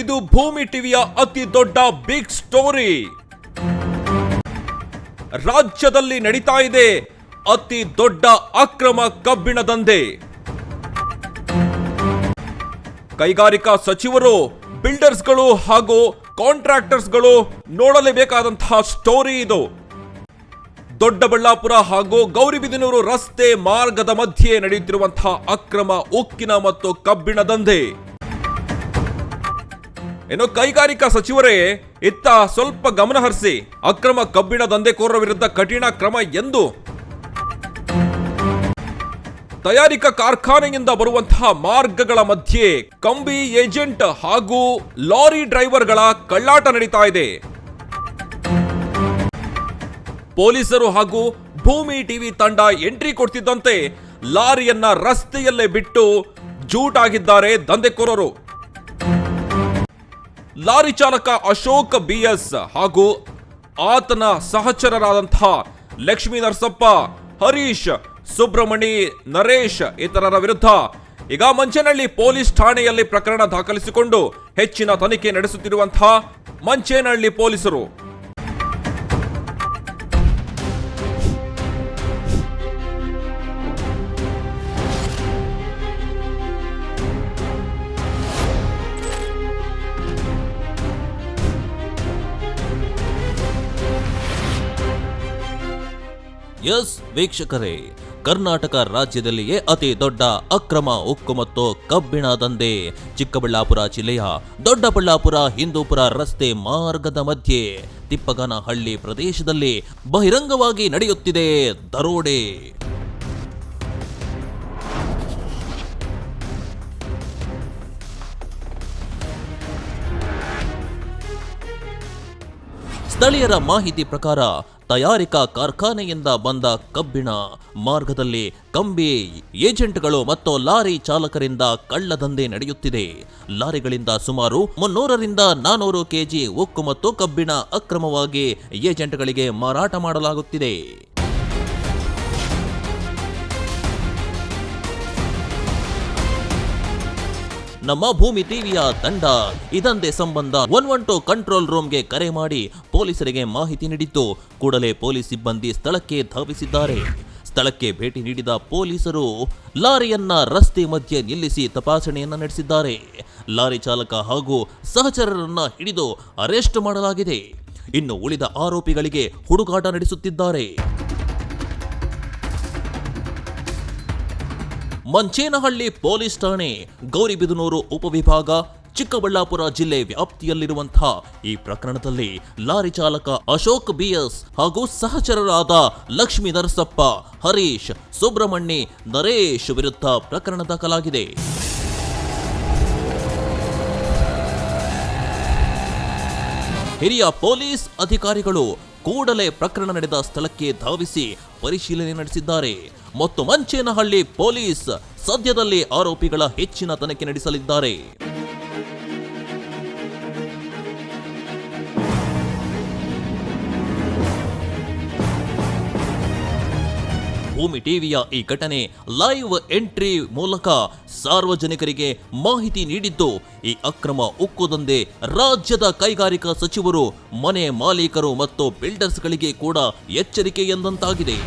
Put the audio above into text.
ಇದು ಭೂಮಿ ಟಿವಿಯ ಅತಿ ದೊಡ್ಡ ಬಿಗ್ ಸ್ಟೋರಿ ರಾಜ್ಯದಲ್ಲಿ ನಡೀತಾ ಇದೆ ಅತಿ ದೊಡ್ಡ ಅಕ್ರಮ ಕಬ್ಬಿಣ ದಂಧೆ. ಕೈಗಾರಿಕಾ ಸಚಿವರು ಬಿಲ್ಡರ್ಸ್ಗಳು ಹಾಗೂ ಕಾಂಟ್ರಾಕ್ಟರ್ಸ್ಗಳು ನೋಡಲೇಬೇಕಾದಂತಹ ಸ್ಟೋರಿ ಇದು. ದೊಡ್ಡಬಳ್ಳಾಪುರ ಹಾಗೂ ಗೌರಿಬಿದನೂರು ರಸ್ತೆ ಮಾರ್ಗದ ಮಧ್ಯೆ ನಡೆಯುತ್ತಿರುವಂತಹ ಅಕ್ರಮ ಉಕ್ಕಿನ ಮತ್ತು ಕಬ್ಬಿಣ ದಂಧೆ. ಇನ್ನು ಕೈಗಾರಿಕಾ ಸಚಿವರೇ, ಇತ್ತ ಸ್ವಲ್ಪ ಗಮನ ಹರಿಸಿ, ಅಕ್ರಮ ಕಬ್ಬಿಣ ದಂಧೆಕೋರರ ವಿರುದ್ಧ ಕಠಿಣ ಕ್ರಮ ಎಂದು ತಯಾರಿಕಾ ಕಾರ್ಖಾನೆಯಿಂದ ಬರುವಂತಹ ಮಾರ್ಗಗಳ ಮಧ್ಯೆ ಕಂಬಿ ಏಜೆಂಟ್ ಹಾಗೂ ಲಾರಿ ಡ್ರೈವರ್ಗಳ ಕಳ್ಳಾಟ ನಡೀತಾ ಇದೆ. ಪೊಲೀಸರು ಹಾಗೂ ಭೂಮಿ ಟಿವಿ ತಂಡ ಎಂಟ್ರಿ ಕೊಡ್ತಿದ್ದಂತೆ ಲಾರಿಯನ್ನ ರಸ್ತೆಯಲ್ಲೇ ಬಿಟ್ಟು ಜೂಟಾಗಿದ್ದಾರೆ ದಂಧೆಕೋರರು. ಲಾರಿ ಚಾಲಕ ಅಶೋಕ್ ಬಿಎಸ್ ಹಾಗೂ ಆತನ ಸಹಚರರಾದಂತಹ ಲಕ್ಷ್ಮೀ ನರಸಪ್ಪ, ಹರೀಶ್, ಸುಬ್ರಹ್ಮಣಿ, ನರೇಶ್ ಇತರರ ವಿರುದ್ಧ ಈಗ ಮಂಚೇನಹಳ್ಳಿ ಪೊಲೀಸ್ ಠಾಣೆಯಲ್ಲಿ ಪ್ರಕರಣ ದಾಖಲಿಸಿಕೊಂಡು ಹೆಚ್ಚಿನ ತನಿಖೆ ನಡೆಸುತ್ತಿರುವಂತಹ ಮಂಚೇನಹಳ್ಳಿ ಪೊಲೀಸರು. ಎಸ್ ವೀಕ್ಷಕರೇ, ಕರ್ನಾಟಕ ರಾಜ್ಯದಲ್ಲಿಯೇ ಅತಿ ದೊಡ್ಡ ಅಕ್ರಮ ಉಕ್ಕು ಮತ್ತು ಕಬ್ಬಿಣ ದಂಧೆ. ಚಿಕ್ಕಬಳ್ಳಾಪುರ ಜಿಲ್ಲೆಯ ದೊಡ್ಡಬಳ್ಳಾಪುರ ಹಿಂದೂಪುರ ರಸ್ತೆ ಮಾರ್ಗದ ಮಧ್ಯೆ ತಿಪ್ಪಗನಹಳ್ಳಿ ಪ್ರದೇಶದಲ್ಲಿ ಬಹಿರಂಗವಾಗಿ ನಡೆಯುತ್ತಿದೆ ದರೋಡೆ. ಸ್ಥಳೀಯರ ಮಾಹಿತಿ ಪ್ರಕಾರ, ತಯಾರಿಕಾ ಕಾರ್ಖಾನೆಯಿಂದ ಬಂದ ಕಬ್ಬಿಣ ಮಾರ್ಗದಲ್ಲಿ ಕಂಬಿ, ಏಜೆಂಟ್ಗಳು ಮತ್ತು ಲಾರಿ ಚಾಲಕರಿಂದ ಕಳ್ಳದಂಧೆ ನಡೆಯುತ್ತಿದೆ. ಲಾರಿಗಳಿಂದ ಸುಮಾರು ಮುನ್ನೂರರಿಂದ ನಾನೂರು ಕೆಜಿ ಉಕ್ಕು ಮತ್ತು ಕಬ್ಬಿಣ ಅಕ್ರಮವಾಗಿ ಏಜೆಂಟ್ಗಳಿಗೆ ಮಾರಾಟ ಮಾಡಲಾಗುತ್ತಿದೆ. ನಮ್ಮ ಭೂಮಿ ಟಿವಿಯ ತಂಡ. ಇದಂತೆ ಸಂಬಂಧ ಒನ್ ಒನ್ ಟು ಕಂಟ್ರೋಲ್ ರೂಮ್ಗೆ ಕರೆ ಮಾಡಿ ಪೊಲೀಸರಿಗೆ ಮಾಹಿತಿ ನೀಡಿತ್ತು. ಕೂಡಲೇ ಪೊಲೀಸ್ ಸಿಬ್ಬಂದಿ ಸ್ಥಳಕ್ಕೆ ಧಾವಿಸಿದ್ದಾರೆ. ಸ್ಥಳಕ್ಕೆ ಭೇಟಿ ನೀಡಿದ ಪೊಲೀಸರು ಲಾರಿಯನ್ನ ರಸ್ತೆ ಮಧ್ಯೆ ನಿಲ್ಲಿಸಿ ತಪಾಸಣೆಯನ್ನ ನಡೆಸಿದ್ದಾರೆ. ಲಾರಿ ಚಾಲಕ ಹಾಗೂ ಸಹಚರರನ್ನ ಹಿಡಿದು ಅರೆಸ್ಟ್ ಮಾಡಲಾಗಿದೆ. ಇನ್ನು ಉಳಿದ ಆರೋಪಿಗಳಿಗೆ ಹುಡುಕಾಟ ನಡೆಸುತ್ತಿದ್ದಾರೆ. ಮಂಚೇನಹಳ್ಳಿ ಪೊಲೀಸ್ ಠಾಣೆ, ಗೌರಿಬಿದನೂರು ಉಪವಿಭಾಗ, ಚಿಕ್ಕಬಳ್ಳಾಪುರ ಜಿಲ್ಲೆ ವ್ಯಾಪ್ತಿಯಲ್ಲಿರುವಂತಹ ಈ ಪ್ರಕರಣದಲ್ಲಿ ಲಾರಿ ಚಾಲಕ ಅಶೋಕ್ ಬಿಎಸ್ ಹಾಗೂ ಸಹಚರರಾದ ಲಕ್ಷ್ಮೀ ನರಸಪ್ಪ, ಹರೀಶ್, ಸುಬ್ರಹ್ಮಣ್ಯ, ನರೇಶ್ ವಿರುದ್ಧ ಪ್ರಕರಣ ದಾಖಲಾಗಿದೆ. ಹಿರಿಯ ಪೊಲೀಸ್ ಅಧಿಕಾರಿಗಳು ಕೂಡಲೇ ಪ್ರಕರಣ ನಡೆದ ಸ್ಥಳಕ್ಕೆ ಧಾವಿಸಿ ಪರಿಶೀಲನೆ ನಡೆಸಿದ್ದಾರೆ. ಮತ್ತು ಮಂಚೇನಹಳ್ಳಿ ಪೊಲೀಸ್ ಸದ್ಯದಲ್ಲಿ ಆರೋಪಿಗಳ ಹೆಚ್ಚಿನ ತನಿಖೆ ನಡೆಸಲಿದ್ದಾರೆ. ಭೂಮಿ ಟಿವಿಯ ಈ ಘಟನೆ ಲೈವ್ ಎಂಟ್ರಿ ಮೂಲಕ ಸಾರ್ವಜನಿಕರಿಗೆ ಮಾಹಿತಿ ನೀಡಿದ್ದು, ಈ ಅಕ್ರಮ ಉಕ್ಕುದಂದೆ ರಾಜ್ಯದ ಕೈಗಾರಿಕಾ ಸಚಿವರು, ಮನೆ ಮಾಲೀಕರು ಮತ್ತು ಬಿಲ್ಡರ್ಸ್ಗಳಿಗೆ ಕೂಡ ಎಚ್ಚರಿಕೆ ಎಂದಂತಾಗಿದೆ